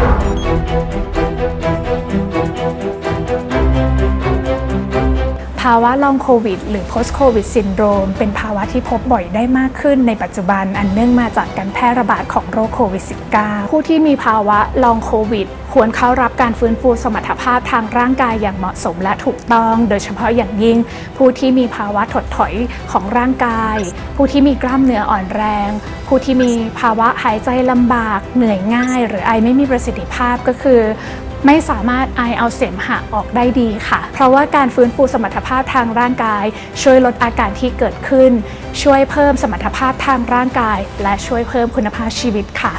Thank you. ภาวะลองโควิด หรือ post covid syndrome เป็นภาวะที่พบบ่อยได้มากขึ้นในปัจจุบันอันเนื่องมาจากการแพร่ระบาดของโรคโควิด -19 ผู้ที่มีภาวะลองโควิด ควรเข้ารับการฟื้นฟูสมรรถภาพทางร่างกายอย่างเหมาะสมและถูกต้อง โดยเฉพาะอย่างยิ่ง ผู้ที่มีภาวะถดถอยของร่างกาย ผู้ที่มีกล้ามเนื้ออ่อนแรง ผู้ที่มีภาวะหายใจลำบาก เหนื่อยง่าย หรือไอไม่มีประสิทธิภาพก็คือ ไม่สามารถไอเอาเสมหะออกได้ดีค่ะ เพราะว่าการฟื้นฟูสมรรถภาพทางร่างกาย ช่วยลดอาการที่เกิดขึ้น ช่วยเพิ่มสมรรถภาพทางร่างกาย และช่วยเพิ่มคุณภาพชีวิตค่ะ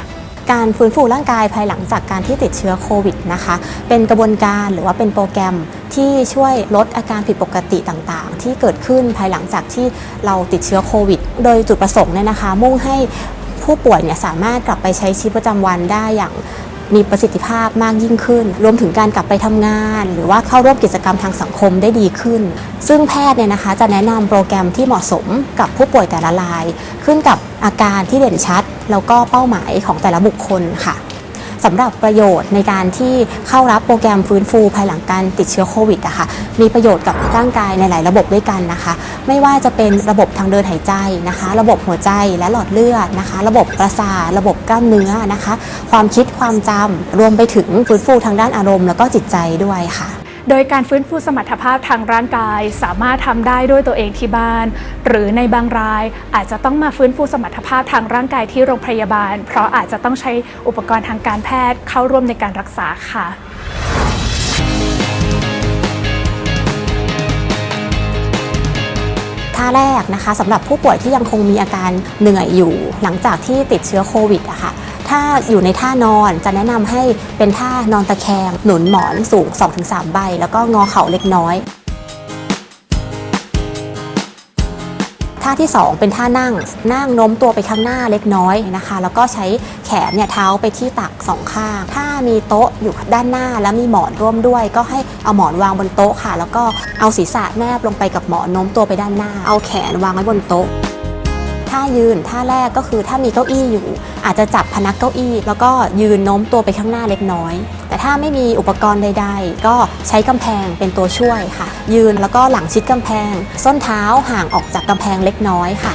การฟื้นฟูร่างกายภายหลังจากการที่ติดเชื้อโควิดนะคะ เป็นกระบวนการหรือว่าเป็นโปรแกรมที่ช่วยลดอาการผิดปกติต่างๆ ที่เกิดขึ้นภายหลังจากที่เราติดเชื้อโควิด โดยจุดประสงค์เนี่ยนะคะ มุ่งให้ผู้ป่วยเนี่ยสามารถกลับไปใช้ชีวิตประจำวันได้อย่าง มีประสิทธิภาพมากยิ่งขึ้น รวมถึงการกลับไปทำงาน หรือว่าเข้าร่วมกิจกรรมทางสังคมได้ดีขึ้น ซึ่งแพทย์เนี่ยนะคะจะแนะนำโปรแกรมที่เหมาะสมกับผู้ป่วยแต่ละราย ขึ้นกับอาการที่เด่นชัด แล้วก็เป้าหมายของแต่ละบุคคลค่ะ สำหรับประโยชน์ในการที่เข้ารับโปรแกรมฟื้นฟูภายหลังการติดเชื้อโควิดอะค่ะมีประโยชน์กับร่างกายในหลายระบบด้วยกันนะคะ ไม่ว่าจะเป็นระบบทางเดินหายใจนะคะ ระบบหัวใจและหลอดเลือดนะคะ ระบบประสาทระบบกล้ามเนื้อนะคะ ความคิดความจำรวมไปถึงฟื้นฟูทางด้านอารมณ์แล้วก็จิตใจด้วยค่ะ โดยการฟื้นฟูสมรรถภาพทางร่างกาย สามารถทำได้ด้วยตัวเองที่บ้าน หรือในบางรายอาจจะต้องมาฟื้นฟูสมรรถภาพทางร่างกายที่โรงพยาบาล เพราะอาจจะต้องใช้อุปกรณ์ทางการแพทย์เข้าร่วมในการรักษาค่ะท่าแรกนะคะสำหรับผู้ป่วยที่ยังคงมีอาการเหนื่อยอยู่ หลังจากที่ติดเชื้อโควิดอะค่ะ ถ้าอยู่ในท่านอนจะแนะนำให้เป็นท่านอนตะแคง หนุนหมอนสูง 2-3 ใบ แล้วก็งอเข่าเล็กน้อยท่าที่ 2 เป็นท่านั่ง นั่งโน้มตัวไปข้างหน้าเล็กน้อยนะคะ แล้วก็ใช้แขนเนี่ยเท้าไปที่ตักสองข้าง ถ้ามีโต๊ะอยู่ด้านหน้าแล้วมีหมอนร่วมด้วย ก็ให้เอาหมอนวางบนโต๊ะค่ะ แล้วก็เอาศีรษะแนบลงไปกับหมอนโน้มตัวไปด้านหน้า เอาแขนวางไว้บนโต๊ะ ท่ายืนท่าแรกก็คือถ้ามีเก้าอี้อยู่ อาจจะจับพนักเก้าอี้ แล้วก็ยืนโน้มตัวไปข้างหน้าเล็กน้อย แต่ถ้าไม่มีอุปกรณ์ใด ๆ ก็ใช้กำแพงเป็นตัวช่วยค่ะ ยืนแล้วก็หลังชิดกำแพง ส้นเท้าห่างออกจากกำแพงเล็กน้อยค่ะ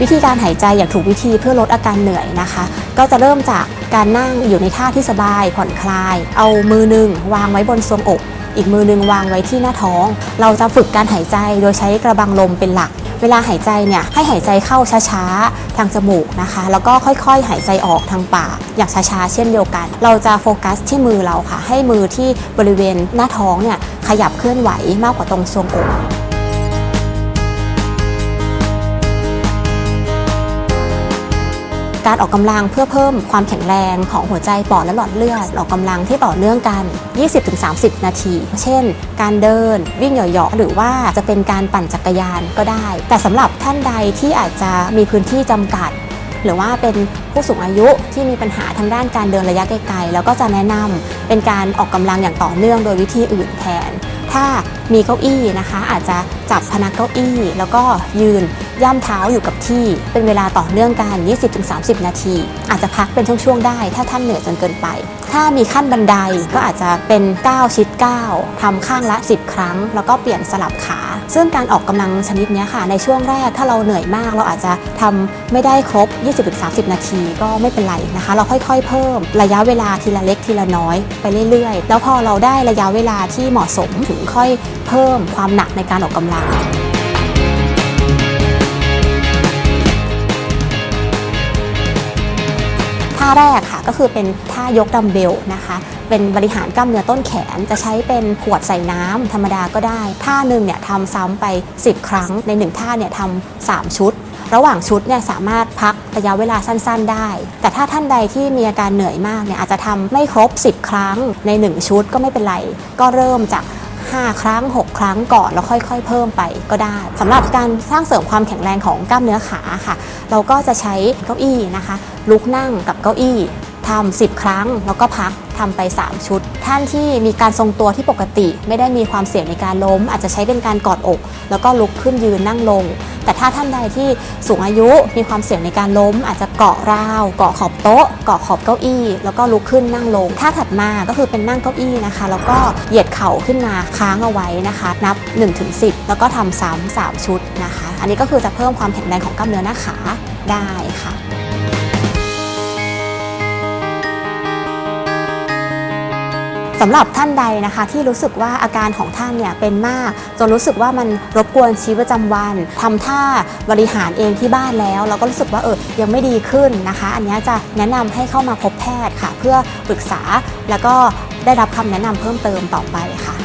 วิธีการหายใจอย่างถูกวิธีเพื่อลดอาการเหนื่อยนะคะ ก็จะเริ่มจากการนั่งอยู่ในท่าที่สบายผ่อนคลาย เอามือหนึ่งวางไว้บนทรวงอก อีกมือหนึ่งวางไว้ที่หน้าท้อง เราจะฝึกการหายใจโดยใช้กระบังลมเป็นหลัก เวลาหายใจเนี่ยให้หายใจเข้าช้าๆ ทางจมูกนะคะ แล้วก็ค่อยๆ หายใจออกทางปากอย่างช้าๆ เช่นเดียวกัน เราจะโฟกัสที่มือเราค่ะ ให้มือที่บริเวณหน้าท้องเนี่ยขยับเคลื่อนไหวมากกว่าตรงทรวงอก การออกกำลังเพื่อเพิ่มความแข็งแรงของหัวใจปอดและหลอดเลือดออกกำลังที่ต่อเนื่องกัน 20-30 นาที เช่น การเดินวิ่งเหยาะๆหรือว่าจะเป็นการปั่นจักรยานก็ได้ แต่สำหรับท่านใดที่อาจจะมีพื้นที่จำกัด หรือว่าเป็นผู้สูงอายุที่มีปัญหาทางด้านการเดินระยะไกลๆแล้วก็จะแนะนำเป็นการออกกำลังอย่างต่อเนื่องโดยวิธีอื่นแทน ถ้ามีเก้าอี้นะคะ อาจจะจับพนักเก้าอี้ แล้วก็ยืนย่ำเท้าอยู่กับที่ เป็นเวลาต่อเนื่องกัน 20-30 นาที อาจจะพักเป็นช่วงๆได้ ถ้าท่านเหนื่อยจนเกินไป ถ้ามีขั้นบันไดก็อาจจะเป็น9ชิด9ทำข้างละ 10 ครั้ง แล้วก็เปลี่ยนสลับขา ซึ่งการออกกำลังชนิดนี้ค่ะ ในช่วงแรกถ้าเราเหนื่อยมาก เราอาจจะทำไม่ได้ครบ 20-30 นาทีก็ไม่เป็นไรนะคะ เราค่อยๆ เพิ่มระยะเวลาทีละเล็กทีละน้อยไปเรื่อยๆ แล้วพอเราได้ระยะเวลาที่เหมาะสมถึงค่อยเพิ่มความหนักในการออกกำลังาแรกค่ะ ก็คือเป็นท่ายกดัมเบลนะคะ เป็นบริหารกล้ามเนื้อต้นแขน จะใช้เป็นขวดใส่น้ำธรรมดาก็ได้ ท่าหนึ่งเนี่ยทำซ้ำไป 10 ครั้ง ใน 1 ท่าเนี่ยทำ3ชุด ระหว่างชุดเนี่ยสามารถพักระยะเวลาสั้น ๆ ได้ แต่ถ้าท่านใดที่มีอาการเหนื่อยมากเนี่ยอาจจะทำไม่ครบ 10 ครั้งใน 1 ชุดก็ไม่เป็นไร ก็เริ่มจาก 5 ครั้ง 6 ครั้งก่อนแล้วค่อย ๆ เพิ่มไปก็ได้สำหรับการสร้างเสริมความแข็งแรงของกล้ามเนื้อขาค่ะ เราก็จะใช้เก้าอี้นะคะ ลุกนั่งกับเก้าอี้ ทำ10 ครั้ง แล้วก็พักทำไป 3 ชุด ท่านที่มีการทรงตัวที่ปกติ ไม่ได้มีความเสี่ยงในการล้ม อาจจะใช้เป็นการกอดอก แล้วก็ลุกขึ้นยืนนั่งลง แต่ถ้าท่านใดที่สูงอายุมีความเสี่ยงในการล้ม อาจจะเกาะราว เกาะขอบโต๊ะ เกาะขอบเก้าอี้ แล้วก็ลุกขึ้นนั่งลงท่าถัดมาก็คือเป็นนั่งเก้าอี้นะคะ แล้วก็เหยียดเข่าขึ้นมาค้างเอาไว้นะคะ นับ 1-10 แล้วก็ทำซ้ำสามชุดนะคะ อันนี้ก็คือจะเพิ่มความแข็งแรงของกล้ามเนื้อหน้าขาได้ค่ะ สำหรับท่านใดนะคะที่รู้สึกว่าอาการของท่านเนี่ยเป็นมากจนรู้สึกว่ามันรบกวนชีวิตประจำวันทำท่าบริหารเองที่บ้านแล้วเราก็รู้สึกว่าเออยังไม่ดีขึ้นนะคะ อันนี้จะแนะนำให้เข้ามาพบแพทย์ค่ะ เพื่อปรึกษาแล้วก็ได้รับคำแนะนำเพิ่มเติมต่อไปค่ะ